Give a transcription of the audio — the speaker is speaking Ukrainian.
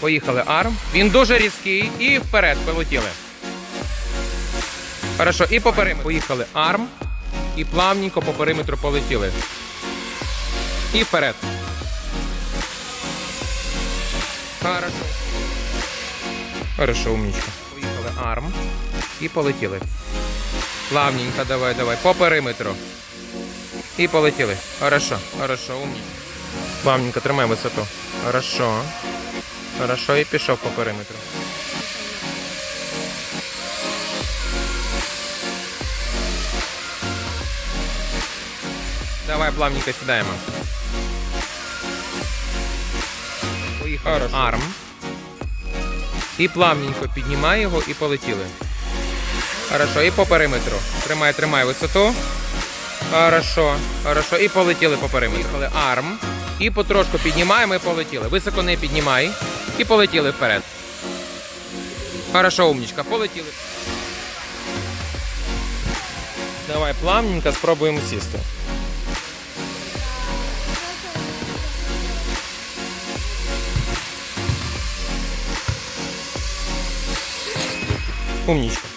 Поїхали арм. Він дуже різкий і вперед полетіли. Хорошо, і по периметру. Поїхали арм. І плавненько по периметру полетіли. І вперед. Хорошо. Хорошо, умничка. Поїхали арм. І полетіли. Плавненько, давай, давай. По периметру. І полетіли. Хорошо, хорошо, умничка. Плавненько, тримай висоту. Хорошо. Хорошо, і пішов по периметру. Давай плавненько сідаємо. Поїхали. Арм. І плавненько піднімай його і полетіли. Хорошо, і по периметру. Тримай, тримай висоту. Хорошо, хорошо. І полетіли по периметру. Поїхали арм. І потрошку піднімаємо і полетіли. Високо не піднімай. І полетіли вперед. Хорошо, умнічка, полетіли. Давай плавненько спробуємо сісти. Умнічка.